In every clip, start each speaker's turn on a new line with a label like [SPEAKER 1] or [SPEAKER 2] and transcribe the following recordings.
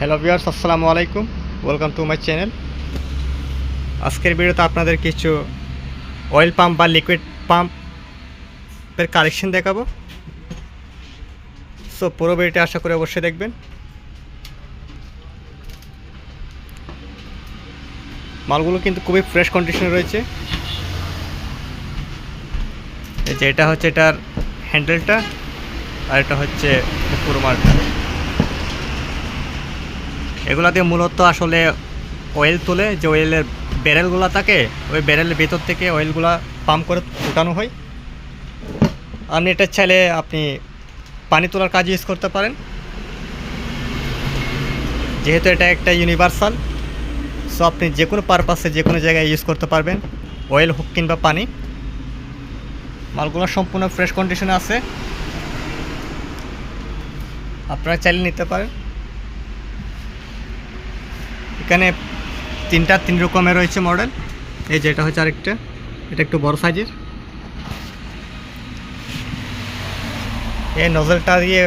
[SPEAKER 1] Hello viewers, আসসালামু আলাইকুম। Welcome to my channel আজকের ভিডিওতে আপনাদের কিছু অয়েল পাম্প বা লিকুইড পাম্পের কালেকশন দেখাবো। সো পুরো ভিডিওটা আশা করি অবশ্যই দেখবেন। মালগুলো কিন্তু খুবই ফ্রেশ কন্ডিশনে রয়েছে। এই যে এটা হচ্ছে এটার হ্যান্ডেলটা আর এটা হচ্ছে পুরো মালটা। এগুলা দিয়ে মূলত আসলে অয়েল তোলে, যে অয়েলের ব্যারেলগুলো থাকে, ওই ব্যারেলের ভেতর থেকে অয়েলগুলা পাম্প করে উঠানো হয়। আপনি এটা চাইলে আপনি পানি তোলার কাজে ইউজ করতে পারেন। যেহেতু এটা একটা ইউনিভার্সাল সো আপনি যে কোনো পারপাসে যে কোনো জায়গায় ইউজ করতে পারবেন অয়েল হোক কিংবা পানি। মালগুলো সম্পূর্ণ ফ্রেশ কন্ডিশনে আছে। আপনারা চাইলে নিতে পারেন। এখানে তিনটা, তিন রকমের রয়েছে মডেল এই যে এটা হচ্ছে আরেকটা, এটা একটু বড় সাইজের এই নজলটা দিয়ে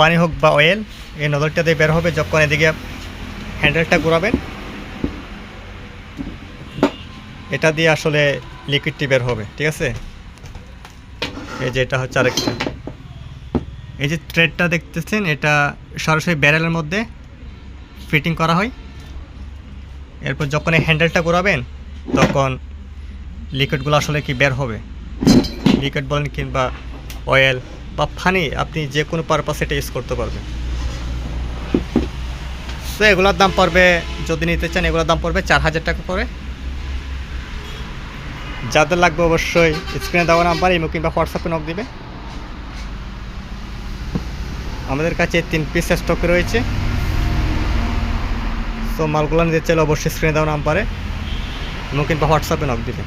[SPEAKER 1] পানি হোক বা অয়েল এই নজলটা দিয়ে বের হবে যখন এদিকে হ্যান্ডেলটা ঘোরাবেন। এটা দিয়ে আসলে লিকুইডটি বের হবে, ঠিক আছে? এই যে এটা হচ্ছে আরেকটা। এই যে ট্রেডটা দেখতেছেন, এটা সরাসরি ব্যারেলের মধ্যে ফিটিং করা হয়। এরপর যখন এই হ্যান্ডেলটা ঘোরাবেন, তখন লিকুইডগুলো আসলে কি বের হবে? লিকুইড বলেন কিংবা অয়েল বা ফানি আপনি যে কোনো পারপাসে এটা ইউজ করতে পারবেন। তো এগুলোর দাম পড়বে, যদি নিতে চান, এগুলোর দাম পড়বে চার হাজার টাকা করে। যাদের লাগবে অবশ্যই স্ক্রিনে দেওয়া নাম্বার ইমো কিংবা হোয়াটসঅ্যাপে নক দিবে। আমাদের কাছে তিন পিস স্টক রয়েছে। সো মালগুলো নিতে চাইলে অবশ্যই স্ক্রিনে দেওয়া নাম্বারে। নতুন বা হোয়াটসঅ্যাপে নক দিবে